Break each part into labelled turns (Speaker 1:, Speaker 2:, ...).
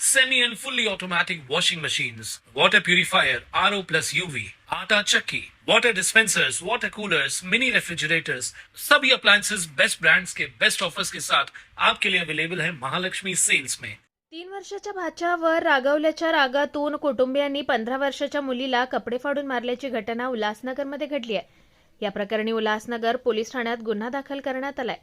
Speaker 1: semi and fully automatic washing machines, water purifier, RO plus UV, आटा चक्की, water dispensers, water coolers, mini refrigerators, सभी appliances best brands के best offers के साथ आपके लिए अवेलेबल है महालक्ष्मी सेल्स में
Speaker 2: तीन वर्षाच्या भाच्यावर रागवल्याच्या रागातून कुटुंबियांनी पंधरा वर्षाच्या मुलीला कपडे फाडून मारल्याची घटना उल्हासनगरमध्ये घडली आहे. या प्रकरणी उल्हासनगर पोलीस ठाण्यात गुन्हा दाखल करण्यात आलाय.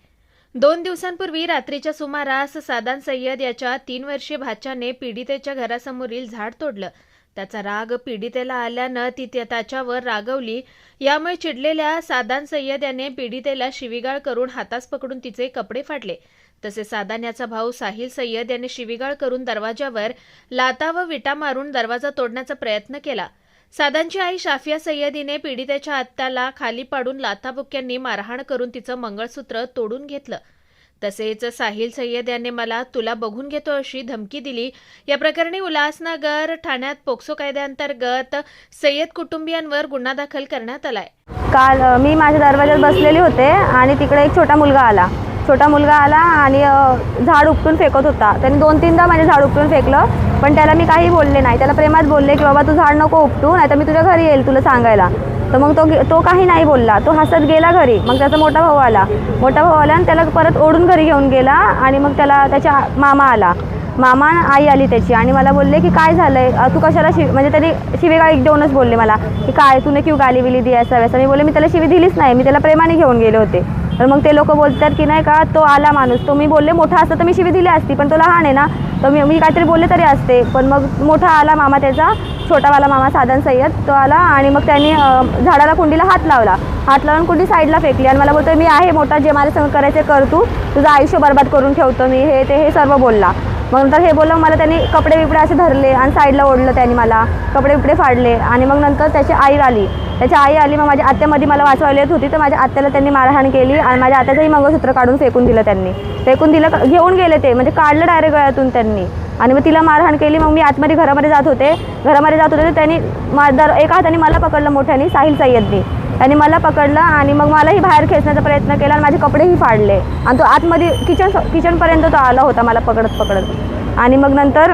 Speaker 2: दोन दिवसांपूर्वी रात्रीच्या सुमारास सादान सय्यद याच्या तीन वर्षीय भाच्याने पीडितेच्या घरासमोरील झाड तोडलं. त्याचा राग पीडितेला आल्यानं ती त्याच्यावर रागवली. यामुळे चिडलेल्या सादान सय्यद याने पीडितेला शिवीगाळ करून हातास पकडून तिचे कपडे फाडले तसे सादान याचा भाऊ साहिल सय्यद याने शिवीगाळ करून दरवाजावर लाता व विटा मारून दरवाजा तोडण्याचा प्रयत्न केला. सादांची आई शाफिया सय्यदीने पीडितेच्या आत्याला खाली पाडून लाथाबुक्यांनी मारहाण करून तिचं मंगळसूत्र तोडून घेतलं. तसेच साहिल सय्यद याने मला तुला बघून घेतो अशी धमकी दिली. या प्रकरणी उल्हासनगर ठाण्यात पोक्सो कायद्याअंतर्गत सय्यद कुटुंबियांवर गुन्हा दाखल करण्यात आलाय.
Speaker 3: काल मी माझ्या दरवाज्यात बसलेली होते आणि तिकडे एक छोटा मुलगा आला. छोटा मुलगा आला आणि झाड उपटून फेकत होता. त्याने दोन तीनदा माझे झाड उपटून फेकलं पण त्याला मी काही बोलले नाही. त्याला प्रेमात बोलले की बाबा तू झाड नको उपटू नाही तर मी तुझ्या घरी येईल तुला सांगायला. तर मग तो तो काही नाही बोलला. तो हसत गेला घरी. मग त्याचा मोठा भाऊ आला. मोठा भाऊ आला आणि त्याला परत ओढून घरी घेऊन गेला आणि मग त्याला त्याच्या मामा आला. मामा आई आली त्याची आणि मला बोलले की काय झालंय? आहे तू कशाला शिव म्हणजे त्यानी शिवेगा एक देऊनच बोलले मला की काय? तूने क्यू गाली बिली दी असा वैसं मी बोलले मी त्याला शिवी दिलीच नाही. मी त्याला प्रेमाने घेऊन गेले होते. तर मग ते लोक बोलतात की नाही का तो आला माणूस तो मी बोलले मोठा असता तर मी शिवी दिली असती पण तो लहान आहे ना तर मी मी काहीतरी बोलले तरी असते. पण मग मोठा आला मामा त्याचा छोटावाला मामा साधन सय्यद तो आला आणि मग त्यांनी झाडाला कुंडीला हात लावला. हात लावून कुंडी साईडला फेकली आणि मला बोलतो मी आहे मोठा जे मला करायचे कर तू तुझं आयुष्य बरबाद करून ठेवतो मी हे ते हे सर्व बोलला. मग नंतर हे बोललं मला त्यांनी कपडे बिपडे असे धरले आणि साईडला ओढलं त्यांनी मला. कपडे बिपडे फाडले आणि मग नंतर त्याची आई आली. त्याची आई आली मग माझ्या आत्यामध्ये मला वाचवायला येत होती. तर माझ्या आत्याला त्यांनी मारहाण केली आणि माझ्या आत्याचंही मंगळसूत्र काढून फेकून दिलं त्यांनी. फेकून दिलं घेऊन गेले ते. म्हणजे काढलं डायरेक्ट गळ्यातून त्यांनी. आणि मग तिला मारहाण केली. मग मी आतमध्ये घरामध्ये जात होते. घरामध्ये जात होते तर त्यांनी मा दर एका हाताने मला पकडलं मोठ्याने साहिल सय्यदनी. त्यांनी मला पकडलं आणि मग मलाही बाहेर खेचण्याचा प्रयत्न केला आणि माझे कपडेही फाडले. आणि तो आतमध्ये किचन किचनपर्यंत तो आला होता मला पकडत पकडत. आणि मग नंतर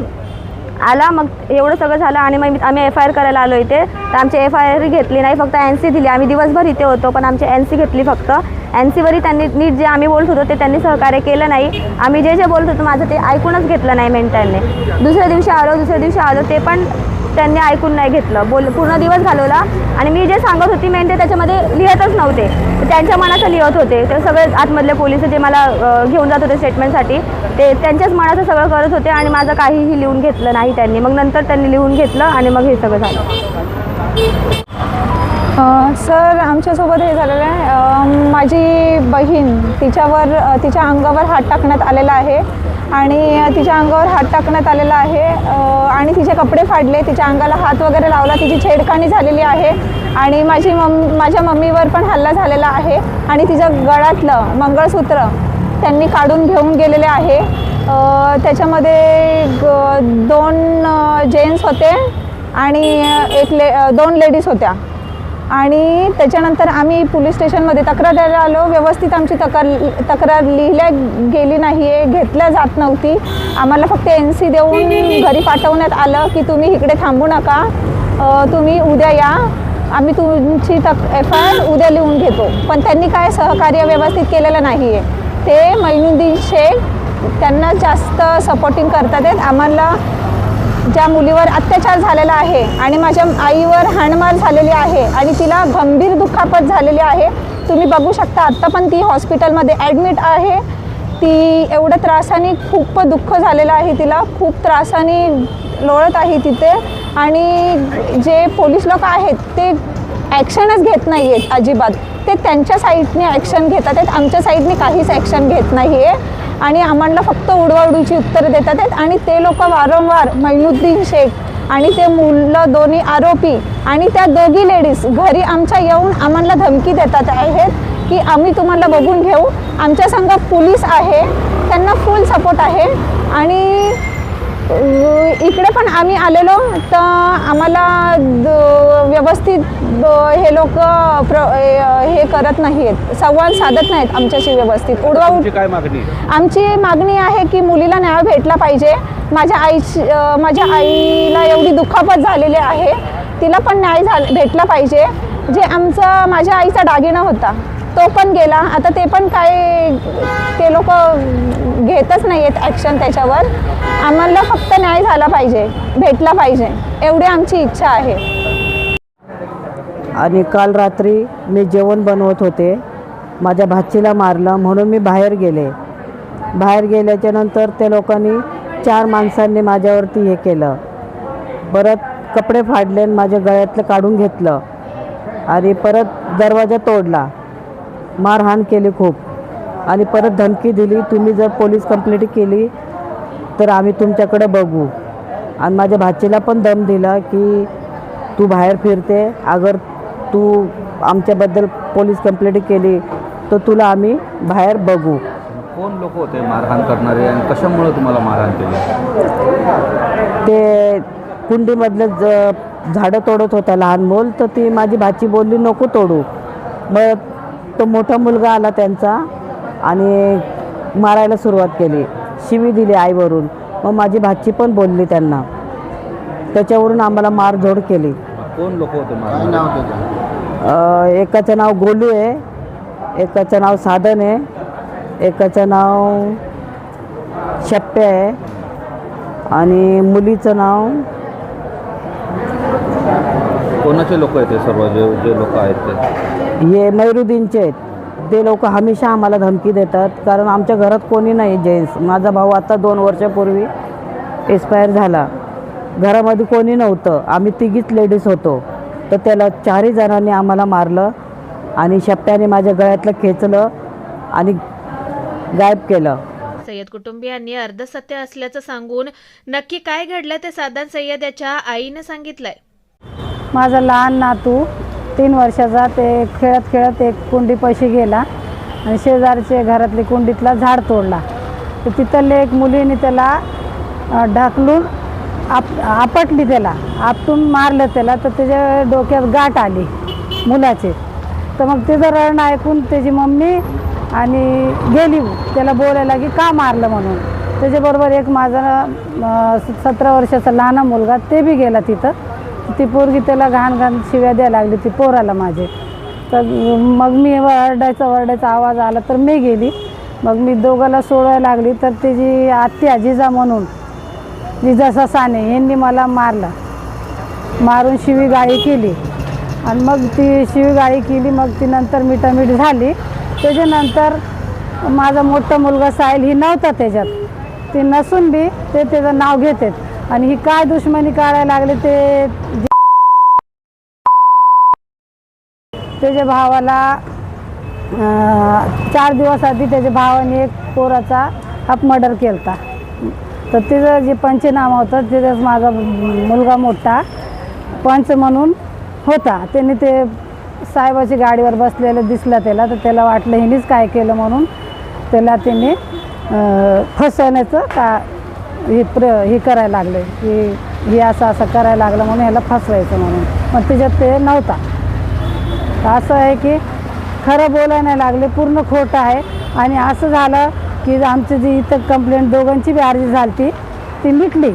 Speaker 3: आला मग एवढं सगळं झालं आणि मग आम्ही एफ आय आर करायला आलो इथे. तर आमची एफ आय आर घेतली नाही फक्त एन सी दिली. आम्ही दिवसभर इथे होतो पण आमची एन सी घेतली फक्त. एन सीवरही त्यांनी नीट जे आम्ही बोलत होतो ते त्यांनी सहकार्य केलं नाही. आम्ही जे जे बोलत होतो माझं ते ऐकूनच घेतलं नाही मेंटलने दुसऱ्या दिवशी आलो दुसऱ्या दिवशी आलो ते पण त्यांनी ऐकून नाही घेतलं. बोल पूर्ण दिवस घालवला. आणि मी जे सांगत होती मेन ते त्याच्यामध्ये लिहितच नव्हते. त्यांच्या मनाचं लिहत होते. ते सगळे आतमधले पोलीस जे मला घेऊन जात होते स्टेटमेंटसाठी ते त्यांच्याच मनाचं सगळं करत होते आणि माझं काहीही लिहून घेतलं नाही त्यांनी. मग नंतर त्यांनी लिहून घेतलं आणि मग हे सगळं झालं.
Speaker 4: सर आमच्यासोबत हे झालेलं आहे. माझी बहीण तिच्यावर तिच्या अंगावर हात टाकण्यात आलेला आहे. आणि तिच्या अंगावर हात टाकण्यात आलेला आहे. आणि तिचे कपडे फाडले. तिच्या अंगाला हात वगैरे लावला. तिची छेडखानी झालेली आहे. आणि माझी मम माझ्या मम्मीवर पण हल्ला झालेला आहे. आणि तिचं गळ्यातलं मंगळसूत्र त्यांनी काढून घेऊन गेलेले आहे. त्याच्यामध्ये ग- दोन जेंट्स होते. आणि एक ले दोन लेडीज होत्या. आणि त्याच्यानंतर आम्ही पोलीस स्टेशनमध्ये तक्रार द्यायला आलो. व्यवस्थित आमची तक्रार तक्रार लिहिल्या गेली नाही आहे घेतल्या जात नव्हती. आम्हाला फक्त एन सी देऊन घरी पाठवण्यात आलं की तुम्ही इकडे थांबू नका. तुम्ही उद्या या. आम्ही तुमची तक एफ आय आर उद्या लिहून घेतो. पण त्यांनी काय सहकार्य व्यवस्थित केलेलं नाही आहे. ते मैनुद्दीन शेख त्यांना जास्त सपोर्टिंग करतात आहेत. आम्हाला ज्या मुलीवर अत्याचार झालेला आहे आणि माझ्या आईवर हाणमार झालेली आहे आणि तिला गंभीर दुखापत झालेली आहे तुम्ही बघू शकता आत्ता पण ती हॉस्पिटलमध्ये ॲडमिट आहे. ती एवढं त्रासाने खूप दुःख झालेलं आहे तिला खूप त्रासाने लोळत आहे तिथे. आणि जे पोलीस लोक आहेत ते ॲक्शनच घेत नाही आहेत अजिबात. ते त्यांच्या साईडने ॲक्शन घेतात आहेत आमच्या साईडने काहीच ॲक्शन घेत नाही आहे आणि आम्हाला फक्त उडवाउडूची उत्तरं देतात आहेत. आणि ते लोक वारंवार मैनुद्दीन शेख आणि ते मुलं दोन्ही आरोपी आणि त्या दोघी लेडीज घरी आमच्या येऊन आम्हाला धमकी देतात आहेत की आम्ही तुम्हाला बघून घेऊ. आमच्या संघात पोलीस आहे. त्यांना फुल सपोर्ट आहे. आणि इकडे पण आम्ही आलेलो तर आम्हाला व्यवस्थित हे लोक प्र हे करत नाहीत संवाद साधत नाहीत आमच्याशी व्यवस्थित. उडवा
Speaker 5: काय मागणी?
Speaker 4: आमची मागणी आहे की मुलीला न्याय भेटला पाहिजे. माझ्या आईची माझ्या आईला एवढी दुखापत झालेली आहे तिला पण न्याय झाला भेटला पाहिजे. जे आमचा माझ्या आईचा दागिना होता. तो पण गेला. आता ते पण काय ते लोक घेतच नाही आहेत ॲक्शन त्याच्यावर. आम्हाला फक्त न्याय झाला पाहिजे भेटला पाहिजे एवढी आमची इच्छा आहे.
Speaker 6: आणि काल रात्री मी जेवण बनवत होते. माझ्या भाचीला मारलं म्हणून मी बाहेर गेले. बाहेर गेल्याच्यानंतर त्या लोकांनी चार माणसांनी माझ्यावरती हे केलं. परत कपडे फाडले आणि माझ्या गळ्यातलं काढून घेतलं. आणि परत दरवाजा तोडला. मारहाण केली खूप. आणि परत धमकी दिली तुम्ही जर पोलीस कंप्लेंट केली तर आम्ही तुमच्याकडे बघू. आणि माझ्या भाचीला पण दम दिला की तू बाहेर फिरते अगर तू आमच्याबद्दल पोलीस कंप्लेंट केली तर तुला आम्ही बाहेर बघू.
Speaker 5: कोण लोक होते मारहाण करणारे आणि कशामुळे तुम्हाला मारहाण केली?
Speaker 6: ते कुंडीमधलं ज झाडं तोडत होता लहान मूल तर ती माझी भाची बोलली नको तोडू. मग तो मोठा मुलगा आला त्यांचा आणि मारायला सुरुवात केली. शिवी दिली आईवरून. मग माझी भाची पण बोलली त्यांना. त्याच्यावरून आम्हाला मारझोड केली.
Speaker 5: कोण लोक होते
Speaker 6: अ, एकाचं नाव गोलू आहे. एकाचं नाव साधन आहे. एकाचं नाव शप्प्या आहे. आणि मुलीचं नाव
Speaker 5: कोणाचे लोक आहेत ते सर्व? जे जे लोक आहेत ते?
Speaker 6: हे मैरुद्दीनचे आहेत. ते लोक हमेशा आम्हाला धमकी देतात. कारण आमच्या घरात कोणी नाही जेंट्स माझा भाऊ आता दोन वर्षापूर्वी एक्सपायर झाला. घरामध्ये कोणी नव्हतं. आम्ही तिघीच लेडीज होतो. तर त्याला चारही जणांनी आम्हाला मारलं आणि शप्प्याने माझ्या गळ्यातलं खेचलं आणि गायब केलं.
Speaker 2: सय्यद कुटुंबियांनी अर्धसत्य असल्याचं सांगून नक्की काय घडलं ते साधन सय्यद याच्या आईनं सांगितलंय.
Speaker 7: माझा लहान नातू तीन वर्षाचा ते खेळत खेळत एक कुंडी पैसे गेला आणि शेजारचे घरातली कुंडीतला झाड तोडला. तर तिथले एक मुलीने त्याला ढकलून आप आपटली त्याला. आपटून मारलं त्याला. तर त्याच्या डोक्यात गाठ आली मुलाचे. तर मग तिचं रण ऐकून त्याची मम्मी आणि गेली. त्याला बोलायला की का मारलं म्हणून. त्याच्याबरोबर एक माझा सतरा वर्षाचा लहान मुलगा ते बी गेला तिथं. ती पोरगी त्याला घाण घाण शिव्या द्यायला लागली ती पोराला माझे. तर मग मी वरडायचा वरडायचा आवाज आला तर मी गेली. मग मी दोघाला सोडायला लागली तर त्याची आत्या जिजा म्हणून जिजा ससाने यांनी मला मारलं. मारून शिवीगाळी केली. आणि मग ती शिवीगाळी केली मग ती नंतर मिठामीठ झाली. त्याच्यानंतर माझा मोठा मुलगा साहिल ही नव्हता त्याच्यात. ती नसून बी ते त्याचं नाव घेतात. आणि ही काय दुश्मनी काढायला लागले ते त्याच्या भावाला चार दिवस आधी त्याच्या भावाने एक पोराचा हाफ मर्डर केला तर तिचं जे पंचनामा होतं तिथंच माझा मुलगा मोठा पंच म्हणून होता. त्याने ते साहेबाची गाडीवर बसलेलं दिसलं त्याला तर त्याला वाटलं हिनीच काय केलं म्हणून त्याला त्याने फसवण्याचं का हे प्र हे करायला लागले. की हे असं असं करायला लागलं म्हणून ह्याला फसवायचं म्हणून. मग त्याच्यात ते नव्हता. तर असं आहे की खरं बोलायला नाही लागले पूर्ण खोटं आहे. आणि असं झालं की आमची जी इथं कंप्लेंट दोघांची बी अर्जी झाली ती ती मिटली.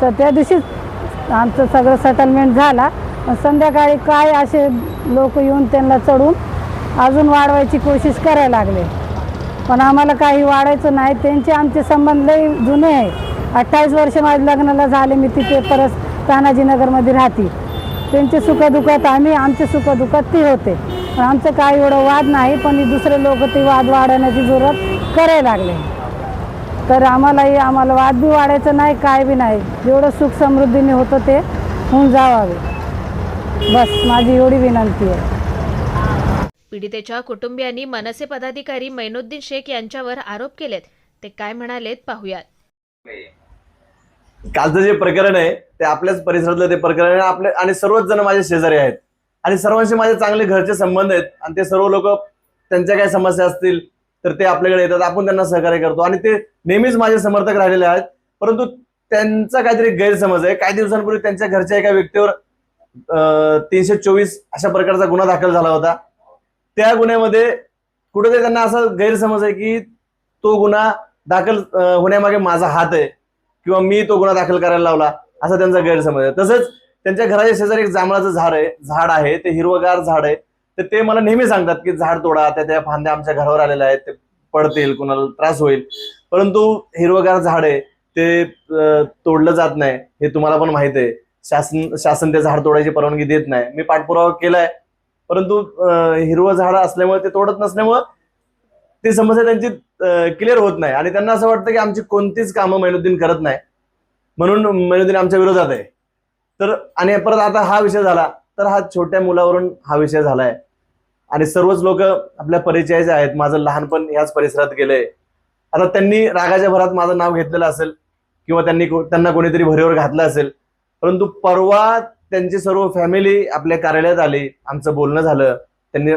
Speaker 7: तर त्या दिवशीच आमचं सगळं सेटलमेंट झाला. पण संध्याकाळी काय असे लोक येऊन त्यांना चढून अजून वाढवायची कोशिश करायला लागले. पण आम्हाला काही वाढायचं नाही. त्यांचे आमचे संबंध लई जुने आहे अठ्ठावीस वर्ष माझ्या लग्नाला झाले मी तिथे परत तानाजीनगरमध्ये राहते. त्यांचे सुखदुःखात आम्ही आमचे सुखदुःखात ती होते. पण आमचं काय एवढं वाद नाही पण दुसरे लोक ते वाद वाढवण्याची जरूरत करायला लागले. तर आम्हालाही आम्हाला वाद बी वाढायचं नाही काय बी नाही. जेवढं सुख समृद्धीने होतं ते होऊन जावावे. बस माझी एवढी विनंती आहे.
Speaker 2: पीडितेच्या कुटुंबियांनी मनसे पदाधिकारी मैनुद्दीन शेख यांच्यावर आरोप केलेत. ते काय म्हणालेत पाहुयात.
Speaker 8: कालचं जे प्रकरण आहे ते आपल्याच परिसरातलं ते प्रकरण आहे. आपले आणि सर्वच जण माझे शेजारी आहेत. आणि सर्वांशी माझे चांगले घरचे संबंध आहेत. आणि ते सर्व लोक त्यांच्या काही समस्या असतील तर ते आपल्याकडे येतात. आपण त्यांना सहकार्य करतो. आणि ते नेहमीच माझे समर्थक राहिलेले आहेत. परंतु त्यांचा काहीतरी गैरसमज आहे. काही दिवसांपूर्वी त्यांच्या घरच्या एका व्यक्तीवर तीनशे चोवीस अशा प्रकारचा गुन्हा दाखल झाला होता. त्या गुन्ह्यामध्ये कुठेतरी त्यांना असा गैरसमज आहे की तो गुन्हा दाखल होण्यामागे माझा हात आहे. किंवा मी तो गुन्हा दाखल करायला लावला असा त्यांचा गैरसमज आहे. तसंच त्यांच्या घराच्या शेजारी एक जांभळाचं झाड आहे झाड आहे ते हिरवगार झाड आहे. तर ते मला नेहमी सांगतात की झाड तोडा त्या त्या फांद्या आमच्या घरावर आलेल्या आहेत ते पडतील कुणाला त्रास होईल. परंतु हिरवगार झाड आहे ते तोडलं जात नाही हे तुम्हाला पण माहीत आहे. शासन शासन ते झाड तोडायची परवानगी देत नाही. मी पाठपुरावा केलाय परंतु हिरवं झाड असल्यामुळे ते तोडत नसल्यामुळं ती समस्या त्यांची क्लिअर होत नाही. आणि त्यांना असं वाटतं की आमची कोणतीच कामं मैनुद्दीन करत नाही. म्हणून मैनुद्दीन आमच्या विरोधात आहे. तर आणि परत आता हा विषय झाला तर हा छोट्या मुलावरून हा विषय झालाय. आणि सर्वच लोक आपल्या परिचयाचे आहेत. माझं लहानपण ह्याच परिसरात गेलंय. आता त्यांनी रागाच्या भरात माझं नाव घेतलेलं असेल किंवा त्यांनी त्यांना कोणीतरी भरीवर घातलं असेल. परंतु परवा त्यांची सर्व फॅमिली आपल्या कार्यालयात आली. आमचं बोलणं झालं. त्यांनी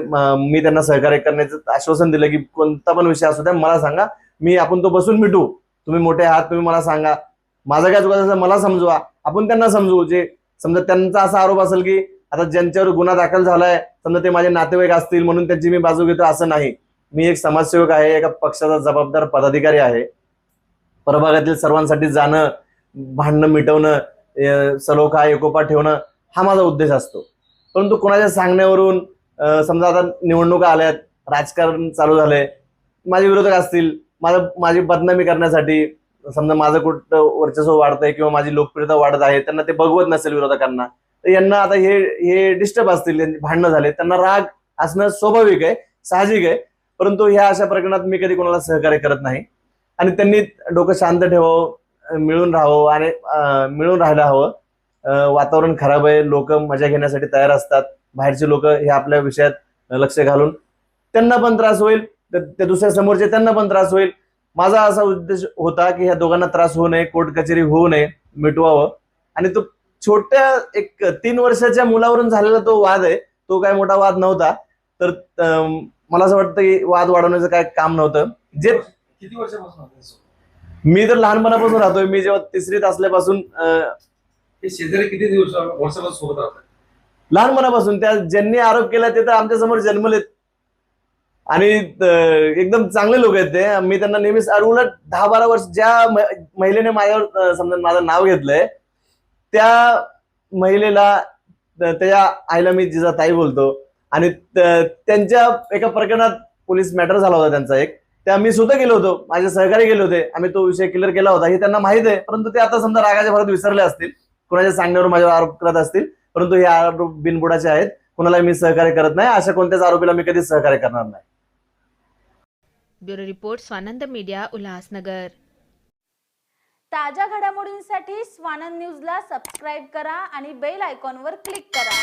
Speaker 8: मी त्यांना सहकार्य करण्याचं आश्वासन दिलं की कोणता पण विषय असू द्या मला सांगा. मी आपण तो बसून मिटू. तुम्ही मोठे आहात तुम्ही मला सांगा. माझा काय चुका मला समजवा. आपण त्यांना समजू जे समजा त्यांचा असा आरोप असेल की आता ज्यांच्यावर गुन्हा दाखल झालाय समजा ते माझे नातेवाईक असतील म्हणून त्यांची मी बाजू घेतो असं नाही. मी एक समाजसेवक आहे एका पक्षाचा जबाबदार पदाधिकारी आहे. प्रभागातील सर्वांसाठी जाणं भांडणं मिटवणं सलोखा एकोपा ठेवणं हा माझा उद्देश असतो. परंतु कोणाच्या सांगण्यावरून समजा आता निवडणुका आल्यात राजकारण चालू झालंय माझे विरोधक असतील माझं माझी बदनामी करण्यासाठी समजा माझं कुठं वर्चस्व वाढतंय किंवा माझी लोकप्रियता वाढत आहे त्यांना ते बघवत नसेल विरोधकांना तर यांना आता हे हे डिस्टर्ब असतील भांडणं झाले त्यांना राग असणं स्वाभाविक आहे साहजिक आहे परंतु ह्या अशा प्रकरणात मी कधी कोणाला सहकार्य करत नाही. आणि त्यांनी डोकं शांत ठेवावं मिळून राहावं आणि मिळून राहायला हवं. वातावरण खराब आहे लोक मजा घेण्यासाठी तयार असतात. बाहेरचे लोक हे आपल्या विषयात लक्ष घालून त्यांना पण त्रास होईल. त्या दुसऱ्या समोरचे त्यांना पण त्रास होईल. माझा असा उद्देश होता की ह्या दोघांना त्रास होऊ नये कोर्ट कचेरी होऊ नये मिटवावं. आणि तो छोट्या एक तीन वर्षाच्या मुलावरून झालेला तो वाद आहे. तो काय मोठा वाद नव्हता. तर मला असं वाटतं की वाद वाढवण्याचं काय काम नव्हतं. जे
Speaker 9: किती वर्षापासून?
Speaker 8: मी तर लहानपणापासून राहतोय. मी जेव्हा तिसरीत असल्यापासून
Speaker 9: शेजारी किती दिवस वर्षापासून सोबत
Speaker 8: लहानपणापासून त्या ज्यांनी आरोप केला ते तर आमच्यासमोर जन्मलेत. आणि एकदम चांगले लोक आहेत ते. मी त्यांना नेहमीच आणि उलट दहा बारा वर्ष ज्या महिलेने माझ्यावर समजा माझं नाव घेतलंय त्या महिलेला त्याच्या आईला मी जिजा ताई बोलतो. आणि त्यांच्या एका प्रकरणात पोलीस मॅटर झाला होता त्यांचा एक. त्या मी सुद्धा गेलो होतो. माझे सहकारी गेले होते. आम्ही तो विषय क्लिअर केला होता. हे त्यांना माहीत आहे. परंतु ते आता समजा रागाच्या भरात विसरले असतील. कोणाच्या सांगण्यावर माझ्यावर आरोप करत असतील. परंतु हे आरोप बिनबुडाचे आहेत. कोणाला मी सहकार्य करत नाही. अशा कोणत्याच आरोपीला मी कधीच सहकार्य करणार नाही.
Speaker 2: Bureau report Swanand media Ulhasnagar.
Speaker 10: ताज्या घडामोडींसाठी स्वानंद न्यूजला सबस्क्राईब करा आणि बेल आयकॉनवर क्लिक करा.